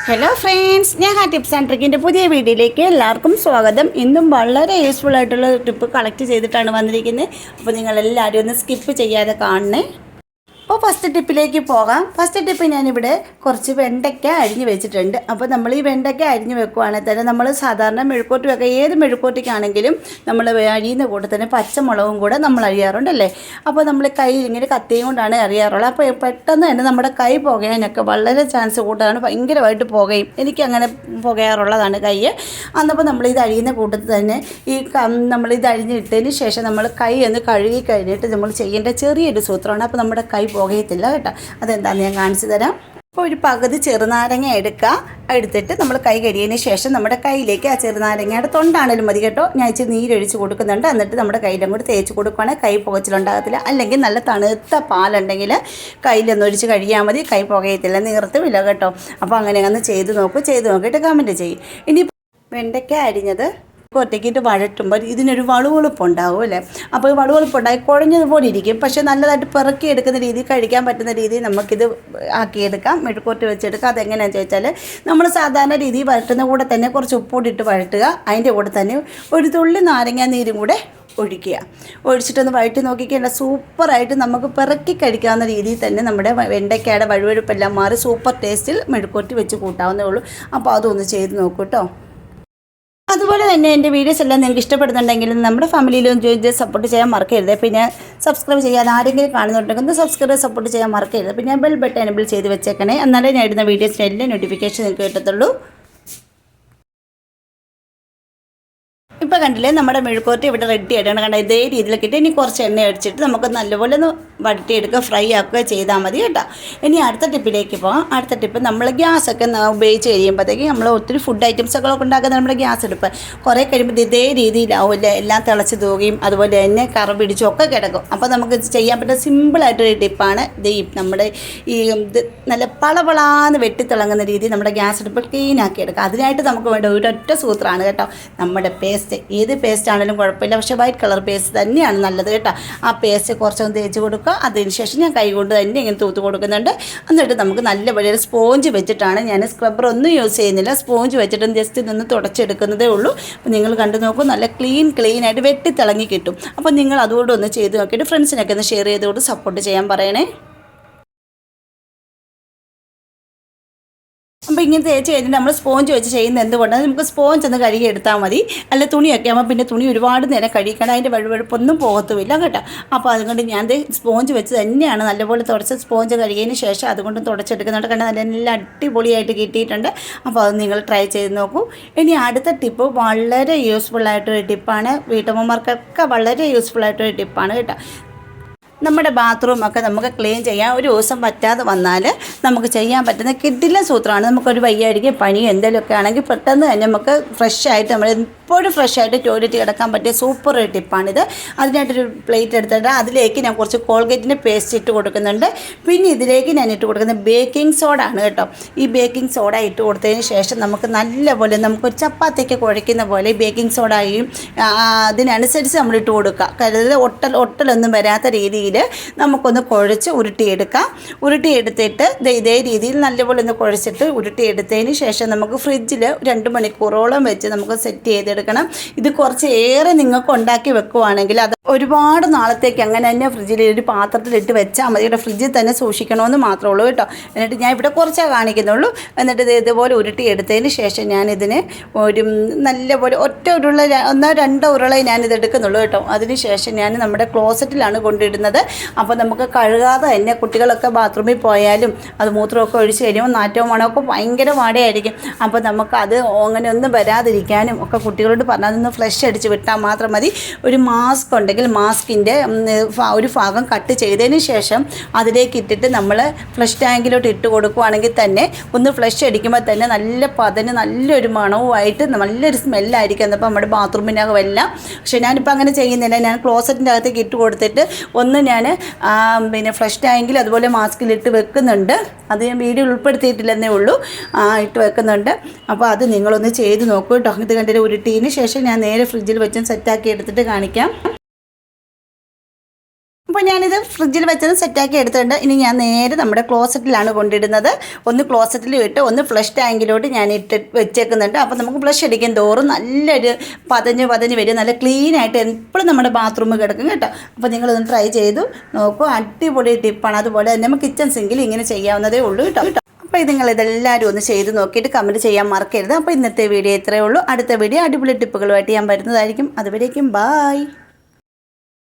Hello friends ഞാൻ ഹാ tips and ട്രിക്കിന്റെ പുതിയ വീഡിയോയിലേക്ക് എല്ലാവർക്കും സ്വാഗതം. ഇന്നും വളരെ യൂസ്ഫുൾ ആയിട്ടുള്ള ടിപ്പ് കളക്ട് ചെയ്തിട്ടാണ് വന്നിരിക്കുന്നത്. അപ്പോൾ നിങ്ങളെല്ലാവരും ഒന്ന് സ്കിപ്പ് ചെയ്യാതെ കാണണേ. അപ്പോൾ ഫസ്റ്റ് ടിപ്പിലേക്ക് പോകാം. ഫസ്റ്റ് ടിപ്പ് ഞാനിവിടെ കുറച്ച് വെണ്ടയ്ക്ക അരിഞ്ഞ് വെച്ചിട്ടുണ്ട്. അപ്പോൾ നമ്മൾ ഈ വെണ്ടയ്ക്ക അരിഞ്ഞ് വെക്കുവാണെങ്കിൽ തന്നെ നമ്മൾ സാധാരണ മെഴുക്കോട്ട് വെക്കുക ഏത് മെഴുക്കോട്ടിക്കാണെങ്കിലും നമ്മൾ അരിയുന്ന കൂടെ തന്നെ പച്ചമുളകും കൂടെ നമ്മൾ അരിയാറുണ്ടല്ലേ? അപ്പോൾ നമ്മൾ കൈ ഇങ്ങനെ കത്തിയും കൊണ്ടാണ് അറിയാറുള്ളത് അപ്പോൾ പെട്ടെന്ന് തന്നെ നമ്മുടെ കൈ പുകയാനൊക്കെ വളരെ ചാൻസ് കൂട്ടാണ് ഭയങ്കരമായിട്ട് പുകയും. എനിക്ക് അങ്ങനെ പുകയാറുള്ളതാണ് കൈ. അന്നപ്പോൾ നമ്മൾ ഇത് അഴിയുന്ന കൂട്ടത്തിൽ തന്നെ ഈ നമ്മൾ ഇത് അഴിഞ്ഞിട്ടതിന് ശേഷം നമ്മൾ കൈ ഒന്ന് കഴുകി കഴിഞ്ഞിട്ട് നമ്മൾ ചെയ്യേണ്ട ചെറിയൊരു സൂത്രമാണ്. അപ്പോൾ നമ്മുടെ കൈ പുകയത്തില്ല കേട്ടോ. അതെന്താണെന്ന് ഞാൻ കാണിച്ചു തരാം. അപ്പോൾ ഒരു പകുതി ചെറുനാരങ്ങ എടുക്കുക എടുത്തിട്ട് നമ്മൾ കൈ കഴിയതിന് ശേഷം നമ്മുടെ കയ്യിലേക്ക് ആ ചെറുനാരങ്ങയുടെ തൊണ്ടാണേലും മതി കേട്ടോ. ഞാൻ ഇച്ചിരി നീരൊഴിച്ച് കൊടുക്കുന്നുണ്ട്. എന്നിട്ട് നമ്മുടെ കയ്യിലും കൂടി തേച്ച് കൊടുക്കുകയാണെങ്കിൽ കൈ പുകച്ചിലുണ്ടാകത്തില്ല. അല്ലെങ്കിൽ നല്ല തണുത്ത പാലുണ്ടെങ്കിൽ കയ്യിലൊന്നൊഴിച്ച് കഴിയാൽ മതി. കൈ പുകയത്തില്ല. നീർത്തുമില്ല കേട്ടോ. അപ്പോൾ അങ്ങനെ ഒന്ന് ചെയ്ത് നോക്കൂ. ചെയ്ത് നോക്കിയിട്ട് കമന്റ് ചെയ്യും. ഇനി വെണ്ടയ്ക്ക അരിഞ്ഞത് ഒറ്റയ്ക്കിട്ട് വഴറ്റുമ്പോൾ ഇതിനൊരു വളുവളുപ്പുണ്ടാവും അല്ലേ? അപ്പോൾ ഈ വളുവളുപ്പുണ്ടായി കുഴഞ്ഞതുപോലെ ഇരിക്കും. പക്ഷേ നല്ലതായിട്ട് പിറക്കി എടുക്കുന്ന രീതിയിൽ കഴിക്കാൻ പറ്റുന്ന രീതിയിൽ നമുക്കിത് ആക്കിയെടുക്കാം. മെഴുക്കൂട്ട് വെച്ചെടുക്കാം. അതെങ്ങനെയാണെന്ന് ചോദിച്ചാൽ നമ്മൾ സാധാരണ രീതിയിൽ വഴറ്റുന്ന കൂടെ തന്നെ കുറച്ച് ഉപ്പൂടിയിട്ട് വഴറ്റുക. അതിന്റെ കൂടെ തന്നെ ഒരു തുള്ളി നാരങ്ങാ നീരും കൂടെ ഒഴിക്കുക. ഒഴിച്ചിട്ടൊന്ന് വഴറ്റി നോക്കിക്കേണ്ട സൂപ്പറായിട്ട് നമുക്ക് പിറക്കി കഴിക്കാവുന്ന രീതിയിൽ തന്നെ നമ്മുടെ വെണ്ടയ്ക്കയുടെ വഴുവഴുപ്പെല്ലാം മാറി സൂപ്പർ ടേസ്റ്റിൽ മെഴുക്കോട്ടി വെച്ച് കൂട്ടാവുന്നേ ഉള്ളൂ. അപ്പോൾ അതൊന്ന് ചെയ്ത് നോക്കൂ കേട്ടോ. അതുപോലെ തന്നെ എന്റെ വീഡിയോസ് എല്ലാം നിങ്ങൾക്ക് ഇഷ്ടപ്പെടുന്നുണ്ടെങ്കിൽ നമ്മുടെ ഫാമിലിയിലും ജോയിൻ ചെയ്ത് സപ്പോർട്ട് ചെയ്യാൻ മറക്കരുത്. പിന്നെ സബ്സ്ക്രൈബ് ചെയ്യാൻ ആരെങ്കിലും കാണുന്നുണ്ടെങ്കിൽ ഒന്ന് സബ്സ്ക്രൈബ് സപ്പോർട്ട് ചെയ്യാൻ മറക്കരുത്. പിന്നെ ബെൽ ബട്ടൺ എനബിൾ ചെയ്ത് വെച്ചേക്കണേ. എന്നാലേ ഞാൻ ഇടുന്ന വീഡിയോസിന്റെ എല്ലാ നോട്ടിഫിക്കേഷൻ നിങ്ങൾക്ക് കിട്ടത്തുള്ളൂ. ഇപ്പോൾ കണ്ടില്ലേ നമ്മുടെ മെഴുക്കോറ്റ് ഇവിടെ റെഡി ആയിട്ടാണ്. കണ്ടത് ഇതേ രീതിയിൽ കിട്ടി. ഇനി കുറച്ച് എണ്ണ അടിച്ചിട്ട് നമുക്ക് നല്ലപോലെ ഒന്ന് വഴറ്റിയെടുക്കുക ഫ്രൈ ആക്കുക ചെയ്താൽ മതി കേട്ടോ. ഇനി അടുത്ത ടിപ്പിലേക്ക് പോകാം അടുത്ത ടിപ്പ് നമ്മൾ ഗ്യാസൊക്കെ ഉപയോഗിച്ച് കഴിയുമ്പോഴത്തേക്ക് നമ്മൾ ഒത്തിരി ഫുഡ് ഐറ്റംസൊക്കെ ഉണ്ടാക്കുന്ന നമ്മുടെ ഗ്യാസ് എടുപ്പ് കുറേ കഴിയുമ്പോൾ ഇത് രീതിയിലാവില്ല എല്ലാം തിളച്ച് തൂകുകയും അതുപോലെ തന്നെ കറ പിടിച്ചും ഒക്കെ കിടക്കും. അപ്പോൾ നമുക്ക് ചെയ്യാൻ പറ്റുന്ന സിമ്പിളായിട്ടൊരു ടിപ്പാണ് ഇത് നമ്മുടെ ഈ നല്ല പളപളാന്ന് വെട്ടിത്തിളങ്ങുന്ന രീതി നമ്മുടെ ഗ്യാസ് അടുപ്പ് ക്ലീൻ ആക്കി എടുക്കുക. അതിനായിട്ട് നമുക്ക് വേണ്ട ഒരൊറ്റ സൂത്രമാണ് കേട്ടോ. നമ്മുടെ പേസ്റ്റ് ഏത് പേസ്റ്റ് ആണെങ്കിലും കുഴപ്പമില്ല. പക്ഷേ വൈറ്റ് കളർ പേസ്റ്റ് തന്നെയാണ് നല്ലത് കേട്ടോ. ആ പേസ്റ്റ് കുറച്ചൊന്ന് തേച്ച് കൊടുക്കുക. അതിന് ശേഷം ഞാൻ കൈകൊണ്ട് തന്നെ ഇങ്ങനെ തൂത്ത് കൊടുക്കുന്നുണ്ട്. എന്നിട്ട് നമുക്ക് നല്ല വലിയ സ്പോഞ്ച് വെച്ചിട്ടാണ് ഞാൻ സ്ക്രബ്ബർ ഒന്നും യൂസ് ചെയ്യുന്നില്ല. സ്പോഞ്ച് വെച്ചിട്ട് ജസ്റ്റ് നിന്ന് തുടച്ചെടുക്കുന്നതേ ഉള്ളൂ. അപ്പോൾ നിങ്ങൾ കണ്ടു നോക്കൂ നല്ല ക്ലീൻ ക്ലീൻ ആയിട്ട് വെട്ടിത്തിളങ്ങി കിട്ടും. അപ്പോൾ നിങ്ങൾ അതുകൊണ്ട് ഒന്ന് ചെയ്ത് നോക്കിയിട്ട് ഫ്രണ്ട്സിനൊക്കെ ഒന്ന് ഷെയർ ചെയ്തുകൊണ്ട് സപ്പോർട്ട് ചെയ്യാൻ പറയണേ. അപ്പോൾ ഇങ്ങനെ തേച്ച് കഴിഞ്ഞിട്ട് നമ്മൾ സ്പോഞ്ച് വെച്ച് ചെയ്യുന്നത് എന്തുകൊണ്ടാണ് നമുക്ക് സ്പോഞ്ച് ഒന്ന് കഴുകി എടുത്താൽ മതി. അല്ല തുണിയൊക്കെ ആകുമ്പോൾ പിന്നെ തുണി ഒരുപാട് നേരം കഴുകിക്കണം അതിന്റെ വഴുവഴുപ്പൊന്നും പോകത്തുമില്ല കേട്ടോ. അപ്പോൾ അതുകൊണ്ട് ഞാൻ സ്പോഞ്ച് വെച്ച് തന്നെയാണ് നല്ലപോലെ തുടച്ച് സ്പോഞ്ച് കഴുകിയതിന് ശേഷം അതുകൊണ്ട് തുടച്ചെടുക്കുന്നുണ്ട് കാരണം നല്ല അടിപൊളിയായിട്ട് കിട്ടിയിട്ടുണ്ട്. അപ്പോൾ അത് നിങ്ങൾ ട്രൈ ചെയ്ത് നോക്കൂ. ഇനി അടുത്ത ടിപ്പ് വളരെ യൂസ്ഫുൾ ആയിട്ടൊരു ടിപ്പാണ് വീട്ടമ്മമാർക്കൊക്കെ വളരെ യൂസ്ഫുൾ ആയിട്ടൊരു ടിപ്പാണ് കേട്ടോ. നമ്മുടെ ബാത്റൂമൊക്കെ നമുക്ക് ക്ലീൻ ചെയ്യാൻ ഒരു ദിവസം പറ്റാതെ വന്നാൽ നമുക്ക് ചെയ്യാൻ പറ്റുന്ന കിഡിലെ സൂത്രമാണ്. നമുക്കൊരു വയ്യായിരിക്കും പണി എന്തെങ്കിലുമൊക്കെ ആണെങ്കിൽ പെട്ടെന്ന് തന്നെ നമുക്ക് ഫ്രഷ് ആയിട്ട് നമ്മൾ എപ്പോഴും ഫ്രഷ് ആയിട്ട് ടോയ്ലറ്റ് കിടക്കാൻ പറ്റിയ സൂപ്പർ ഒരു ടിപ്പാണിത് അതിനായിട്ടൊരു പ്ലേറ്റ് എടുത്തിട്ട് അതിലേക്ക് ഞാൻ കുറച്ച് കോൾഗേറ്റിന്റെ പേസ്റ്റ് ഇട്ട് കൊടുക്കുന്നുണ്ട്. പിന്നെ ഇതിലേക്ക് ഞാൻ ഇട്ട് കൊടുക്കുന്നത് ബേക്കിംഗ് സോഡ ആണ് കേട്ടോ. ഈ ബേക്കിംഗ് സോഡ ഇട്ട് കൊടുത്തതിന് ശേഷം നമുക്ക് നല്ലപോലെ നമുക്ക് ഒരു ചപ്പാത്തിക്ക് കുഴയ്ക്കുന്ന പോലെ ബേക്കിംഗ് സോഡയും അതിനനുസരിച്ച് നമ്മൾ ഇട്ട് കൊടുക്കുക. കരുതൽ ഒട്ടൽ ഒട്ടലൊന്നും വരാത്ത രീതിയിൽ നമുക്കൊന്ന് കുഴച്ച് ഉരുട്ടിയെടുക്കാം. ഉരുട്ടിയെടുത്തിട്ട് ഇതേ രീതിയിൽ നല്ലപോലെ ഒന്ന് കുഴച്ചിട്ട് ഉരുട്ടിയെടുത്തതിന് ശേഷം നമുക്ക് ഫ്രിഡ്ജിൽ രണ്ട് മണിക്കൂറോളം വെച്ച് നമുക്ക് സെറ്റ് ചെയ്തെടുക്കണം. ഇത് കുറച്ച് ഏറെ നിങ്ങൾക്ക് ഉണ്ടാക്കി വെക്കുവാണെങ്കിൽ അത് ഒരുപാട് നാളത്തേക്ക് അങ്ങനെ തന്നെ ഫ്രിഡ്ജിൽ ഒരു പാത്രത്തിലിട്ട് വെച്ചാൽ മതി. ഇവിടെ ഫ്രിഡ്ജിൽ തന്നെ സൂക്ഷിക്കണമെന്ന് മാത്രമേ ഉള്ളൂ കേട്ടോ. എന്നിട്ട് ഞാൻ ഇവിടെ കുറച്ചേ കാണിക്കുന്നുള്ളൂ. എന്നിട്ട് ഇത് ഇതുപോലെ ഉരുട്ടി എടുത്തതിന് ശേഷം ഞാനിതിന് ഒരു നല്ലപോലെ ഒറ്റ ഉരുള ഒന്നോ രണ്ടോ ഉരുള ഞാനിത് എടുക്കുന്നുള്ളൂ കേട്ടോ. അതിന് ശേഷം ഞാൻ നമ്മുടെ ക്ലോസറ്റിലാണ് കൊണ്ടിടുന്നത്. അപ്പോൾ നമുക്ക് കഴുകാതെ തന്നെ കുട്ടികളൊക്കെ ബാത്റൂമിൽ പോയാലും അത് മൂത്രമൊക്കെ ഒഴിച്ച് കഴിയുമ്പോൾ നാറ്റവും മണമൊക്കെ ഭയങ്കര വാടയായിരിക്കും അപ്പോൾ നമുക്ക് അത് അങ്ങനെ ഒന്നും വരാതിരിക്കാനും ഒക്കെ കുട്ടികളോട് പറഞ്ഞാൽ അതൊന്ന് ഫ്ലഷ് അടിച്ച് വിട്ടാൽ മാത്രം മതി. ഒരു മാസ്ക് ഉണ്ടെങ്കിൽ മാസ്കിന്റെ ഒരു ഭാഗം കട്ട് ചെയ്തതിന് ശേഷം അതിലേക്ക് ഇട്ടിട്ട് നമ്മൾ ഫ്ലഷ് ടാങ്കിലോട്ട് ഇട്ട് കൊടുക്കുവാണെങ്കിൽ തന്നെ ഒന്ന് ഫ്ലഷ് അടിക്കുമ്പോൾ തന്നെ നല്ല പതന് നല്ലൊരു മണവുമായിട്ട് നല്ലൊരു സ്മെല്ലായിരിക്കും. എന്നപ്പോൾ നമ്മുടെ ബാത്റൂമിനകം എല്ലാം പക്ഷേ ഞാനിപ്പോൾ അങ്ങനെ ചെയ്യുന്നില്ല. ഞാൻ ക്ലോസറ്റിന്റെ അകത്തേക്ക് ഇട്ട് കൊടുത്തിട്ട് ഒന്ന് ഞാൻ പിന്നെ ഫ്ലഷ് ടാങ്കിൽ അതുപോലെ മാസ്കിലിട്ട് വെക്കുന്നുണ്ട്. അത് ഞാൻ വീഡിയോ ഉൾപ്പെടുത്തിയിട്ടില്ലെന്നേ ഉള്ളൂ. ഇട്ട് വെക്കുന്നുണ്ട്. അപ്പോൾ അത് നിങ്ങളൊന്ന് ചെയ്ത് നോക്കൂ കേട്ടോ ഇത് കണ്ടിട്ട് ഉരുട്ടിയതിന് ശേഷം ഞാൻ നേരെ ഫ്രിഡ്ജിൽ വെച്ചും സെറ്റാക്കി എടുത്തിട്ട് കാണിക്കാം. അപ്പോൾ ഞാനിത് ഫ്രിഡ്ജിൽ വെച്ചത് സെറ്റാക്കി എടുത്തിട്ടുണ്ട്. ഇനി ഞാൻ നേരെ നമ്മുടെ ക്ലോസറ്റിലാണ് കൊണ്ടിടുന്നത്. ഒന്ന് ക്ലോസറ്റിൽ ഇട്ട് ഒന്ന് ഫ്ലഷ് ടാങ്കിലോട്ട് ഞാൻ ഇട്ട് വെച്ചേക്കുന്നുണ്ട്. അപ്പോൾ നമുക്ക് ഫ്ലഷ് അടിക്കും തോറും നല്ലൊരു പതഞ്ഞ് പതഞ്ഞ് വരും. നല്ല ക്ലീൻ ആയിട്ട് എപ്പോഴും നമ്മുടെ ബാത്റൂമിൽ കിടക്കും കേട്ടോ. അപ്പോൾ നിങ്ങളൊന്ന് ട്രൈ ചെയ്തു നോക്കൂ. അടിപൊളി ടിപ്പാണ് അതുപോലെ തന്നെ നമുക്ക് കിച്ചൺ സിങ്കിൽ ഇങ്ങനെ ചെയ്യാവുന്നതേ ഉള്ളൂ കേട്ടോ. അപ്പോൾ നിങ്ങൾ ഇതെല്ലാവരും ഒന്ന് ചെയ്ത് നോക്കിയിട്ട് കമന്റ് ചെയ്യാൻ മറക്കരുത്. അപ്പോൾ ഇന്നത്തെ വീഡിയോ ഇത്രയേ ഉള്ളൂ. അടുത്ത വീഡിയോ അടിപൊളി ടിപ്പുകളുമായിട്ട് ഞാൻ വരുന്നതായിരിക്കും. അതുവരേക്കും ബായ്